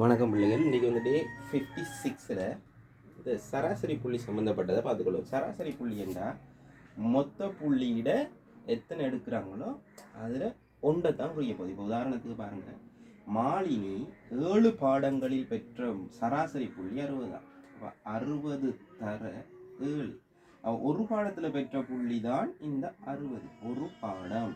வணக்கம் பிள்ளைகள். இன்றைக்கி வந்து டே ஃபிஃப்டி சிக்ஸில் இந்த சராசரி புள்ளி சம்மந்தப்பட்டதை பார்த்துக்கொள்ளும் சராசரி புள்ளி என்றால் மொத்த புள்ளியிட எத்தனை எடுக்கிறாங்களோ அதில் ஒன்றை தான் குறிக்க போகுது. இப்போ உதாரணத்துக்கு பாருங்கள் மாலினி ஏழு பாடங்களில் பெற்ற சராசரி புள்ளி அறுபது தான். அப்போ அறுபது தர ஏழு. ஒரு பாடத்தில் பெற்ற புள்ளி தான் இந்த அறுபது. ஒரு பாடம்.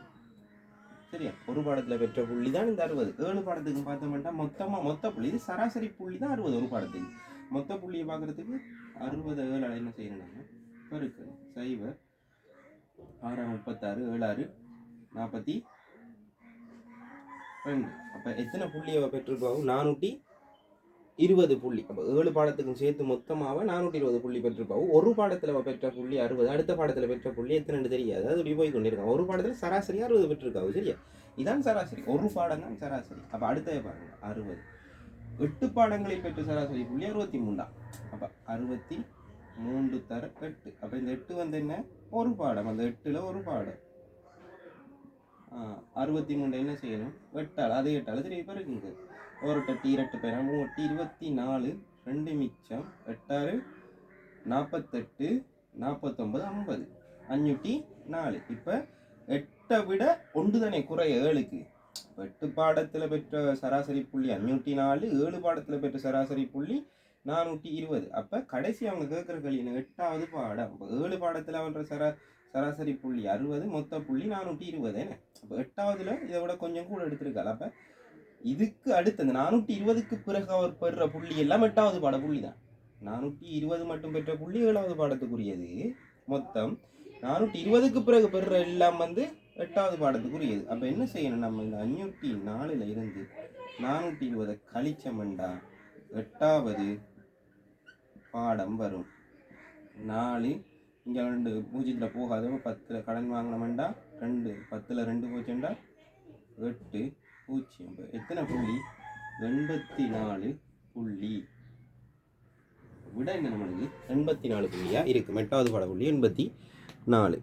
சரியா ஒரு பாடத்தில் பெற்ற புள்ளி தான் இந்த அறுபது. ஏழு பாடத்துக்கு பார்த்தோம்னா மொத்தமாக மொத்த புள்ளி இது சராசரி புள்ளி தான் அறுபது ஒரு பாடத்துக்கு. மொத்த புள்ளியை பார்க்குறதுக்கு அறுபது ஏழு என்ன செய்யணும் பெருக்கு சைவர் ஆறு முப்பத்தாறு ஏழாறு நாற்பத்தி ரெண்டு. அப்போ எத்தனை புள்ளி அவ பெற்றிருப்பாவும் நானூற்றி இருபது புள்ளி. அப்போ ஏழு பாடத்துக்கும் சேர்த்து மொத்தமாக நானூற்றி இருபது புள்ளி பெற்றிருப்பாவும் ஒரு பாடத்தில் பெற்ற புள்ளி அறுபது அடுத்த பாடத்தில் பெற்ற புள்ளி எத்தனை தெரியாது. அது இப்படி போய் கொண்டிருக்கான் ஒரு பாடத்தில் சராசரி அறுபது பெற்றிருக்காவு சரியா? இதான் சராசரி. ஒரு பாடம் தான் சராசரி. அப்போ அடுத்தது பாருங்க. அறுபது. எட்டு பாடங்களில் பெற்ற சராசரி புள்ளி அறுபத்தி மூணு அப்போ அறுபத்தி மூன்று தர எட்டு அப்போ இந்த எட்டு வந்து என்ன? ஒரு பாடம். அந்த எட்டில் ஒரு பாடம். அறுபத்தி மூணு என்ன செய்யணும்? எட்டால். அதே எட்டால். திருப்பி பிறகு இருக்குங்க. ஒரு டட்டி இரட்டு பேர். மூட்டி இருபத்தி நாலு ரெண்டு மிச்சம் எட்டாறு நாற்பத்தெட்டு நாற்பத்தொம்பது ஐம்பது. அஞ்சூட்டி நாலு. இப்போ எட்டை விட ஒன்று தானே குறை ஏழுக்கு எட்டு பாடத்தில் பெற்ற சராசரி புள்ளி அஞ்சூட்டி நாலு ஏழு பாடத்தில் பெற்ற சராசரி புள்ளி நானூற்றி இருபது. அப்போ கடைசி அவங்க கேட்குற கல்வி எட்டாவது பாடம். இப்போ ஏழு பாடத்தில் அவன்ற சரா சராசரி புள்ளி அறுபது மொத்த புள்ளி நானூற்றி இருபது என்ன? அப்போ எட்டாவதுல இதை விட கொஞ்சம் கூட எடுத்திருக்காள். அப்போ இதுக்கு அடுத்து அந்த நானூற்றி இருபதுக்கு பிறகு அவர் பெறுற புள்ளி எல்லாம் எட்டாவது பாட புள்ளி தான் நானூற்றி இருபது மட்டும் பெற்ற புள்ளி ஏழாவது பாடத்துக்குரியது. மொத்தம் நானூற்றி இருபதுக்கு பிறகு பெறுற எல்லாம் வந்து எட்டாவது பாடத்துக்குரியது. அப்போ என்ன செய்யணும்? நம்ம இந்த அஞ்சூற்றி நாலில் இருந்து நானூற்றி இருபதை கழிச்சமெண்டா எட்டாவது பாடம் வரும். நாலு இங்கே ரெண்டு பூஜ்ஜியத்தில் போகாதவங்க பத்தில் கடன் வாங்கினமெண்டா ரெண்டு பத்தில் ரெண்டு போச்சுண்டா எட்டு பூஜ்ஜியம் எத்தனை புள்ளி? எண்பத்தி நாலு புள்ளி. விட என்ன நம்மளுக்கு எண்பத்தி நாலு புள்ளியாக இருக்குது எட்டாவது பாட புள்ளி எண்பத்தி நாலு